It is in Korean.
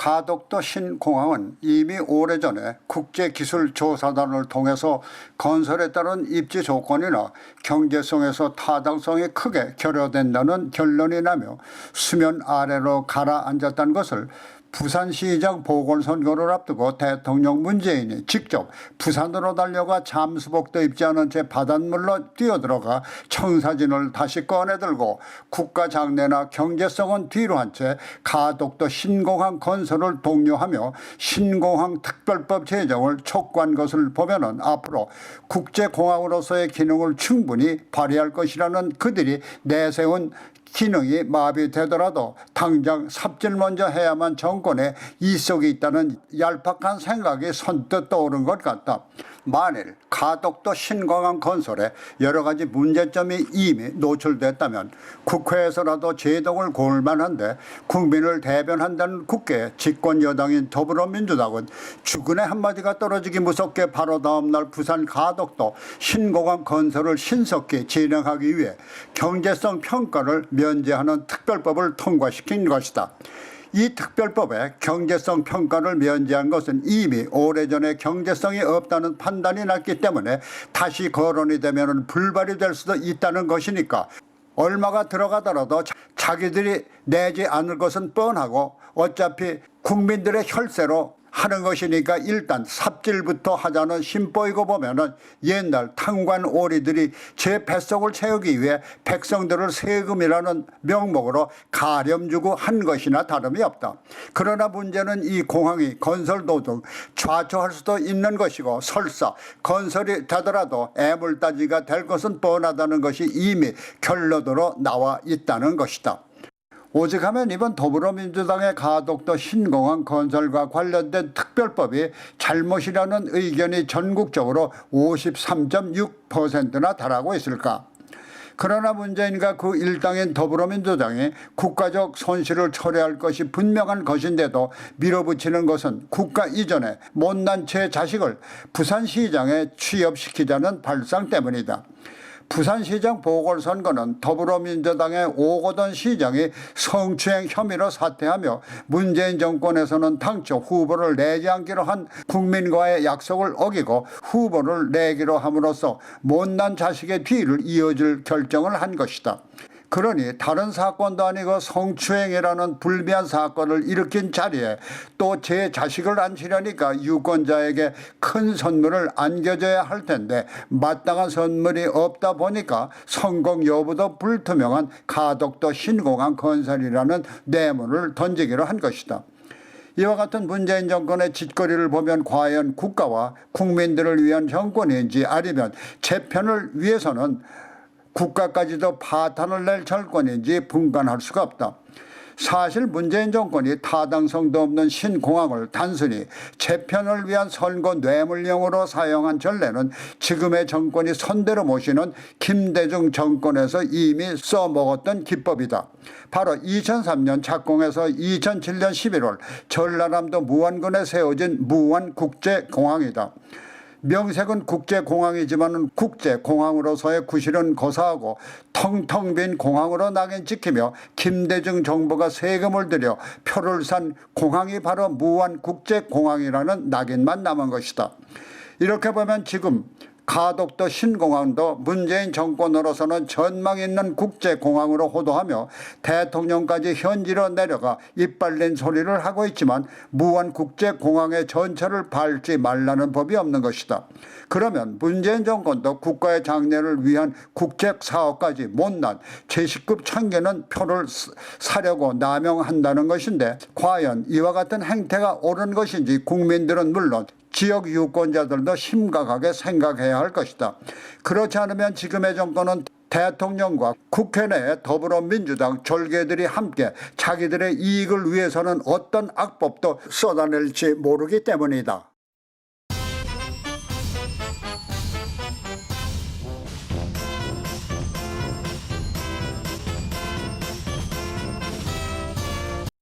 가덕도 신공항은 이미 오래전에 국제기술조사단을 통해서 건설에 따른 입지 조건이나 경제성에서 타당성이 크게 결여된다는 결론이 나며 수면 아래로 가라앉았다는 것을 부산시장 보궐선거를 앞두고 대통령 문재인이 직접 부산으로 달려가 잠수복도 입지 않은 채 바닷물로 뛰어들어가 청사진을 다시 꺼내들고 국가 장래나 경제성은 뒤로 한 채 가덕도 신공항 건설을 독려하며 신공항 특별법 제정을 촉구한 것을 보면은 앞으로 국제공항으로서의 기능을 충분히 발휘할 것이라는 그들이 내세운 기능이 마비되더라도 당장 삽질 먼저 해야만 정 권에 이속이 있다는 얄팍한 생각이 선뜻 떠오른 것 같다. 만일 가덕도 신공항 건설에 여러 가지 문제점이 이미 노출됐다면 국회에서라도 제동을 고을 만한데 국민을 대변한다는 국회 집권 여당인 더불어민주당은 주근의 한마디가 떨어지기 무섭게 바로 다음날 부산 가덕도 신공항 건설을 신속히 진행하기 위해 경제성 평가를 면제하는 특별법을 통과시킨 것이다. 이 특별법에 경제성 평가를 면제한 것은 이미 오래전에 경제성이 없다는 판단이 났기 때문에 다시 거론이 되면 불발이 될 수도 있다는 것이니까 얼마가 들어가더라도 자- 자기들이 내지 않을 것은 뻔하고 어차피 국민들의 혈세로 하는 것이니까 일단 삽질부터 하자는 심보이고 보면은 옛날 탕관 오리들이 제 뱃속을 채우기 위해 백성들을 세금이라는 명목으로 가렴 주고 한 것이나 다름이 없다. 그러나 문제는 이 공항이 건설 도중 좌초할 수도 있는 것이고 설사 건설이 되더라도 애물따지가 될 것은 뻔하다는 것이 이미 결론으로 나와 있다는 것이다. 오직하면 이번 더불어민주당의 가덕도 신공항 건설과 관련된 특별법이 잘못이라는 의견이 전국적으로 53.6%나 달하고 있을까? 그러나 문제인가 그 일당인 더불어민주당이 국가적 손실을 초래할 것이 분명한 것인데도 밀어붙이는 것은 국가 이전에 못난 제 자식을 부산시장에 취업시키자는 발상 때문이다. 부산시장 보궐선거는 더불어민주당의 오거돈 시장이 성추행 혐의로 사퇴하며 문재인 정권에서는 당초 후보를 내지 않기로 한 국민과의 약속을 어기고 후보를 내기로 함으로써 못난 자식의 뒤를 이어줄 결정을 한 것이다. 그러니 다른 사건도 아니고 성추행이라는 불미한 사건을 일으킨 자리에 또 제 자식을 안치려니까 유권자에게 큰 선물을 안겨줘야 할 텐데 마땅한 선물이 없다 보니까 성공 여부도 불투명한 가덕도 신공항 건설이라는 뇌물을 던지기로 한 것이다. 이와 같은 문재인 정권의 짓거리를 보면 과연 국가와 국민들을 위한 정권인지 아니면 재편을 위해서는 국가까지도 파탄을 낼 정권인지 분간할 수가 없다. 사실 문재인 정권이 타당성도 없는 신공항을 단순히 재편을 위한 선거 뇌물용으로 사용한 전례는 지금의 정권이 선대로 모시는 김대중 정권에서 이미 써먹었던 기법이다. 바로 2003년 착공해서 2007년 11월 전라남도 무안군에 세워진 무안국제공항이다. 명색은 국제공항이지만 국제공항으로서의 구실은 고사하고 텅텅 빈 공항으로 낙인 찍히며 김대중 정부가 세금을 들여 표를 산 공항이 바로 무안국제공항이라는 낙인만 남은 것이다. 이렇게 보면 지금 가덕도 신공항도 문재인 정권으로서는 전망 있는 국제공항으로 호도하며 대통령까지 현지로 내려가 이빨린 소리를 하고 있지만 무안국제공항의 전철을 밟지 말라는 법이 없는 것이다. 그러면 문재인 정권도 국가의 장래를 위한 국제사업까지 못난 제19급 천개는 표를 사려고 남용한다는 것인데 과연 이와 같은 행태가 옳은 것인지 국민들은 물론 지역 유권자들도 심각하게 생각해야 할 것이다. 그렇지 않으면 지금의 정권은 대통령과 국회 내 더불어민주당 졸개들이 함께 자기들의 이익을 위해서는 어떤 악법도 쏟아낼지 모르기 때문이다.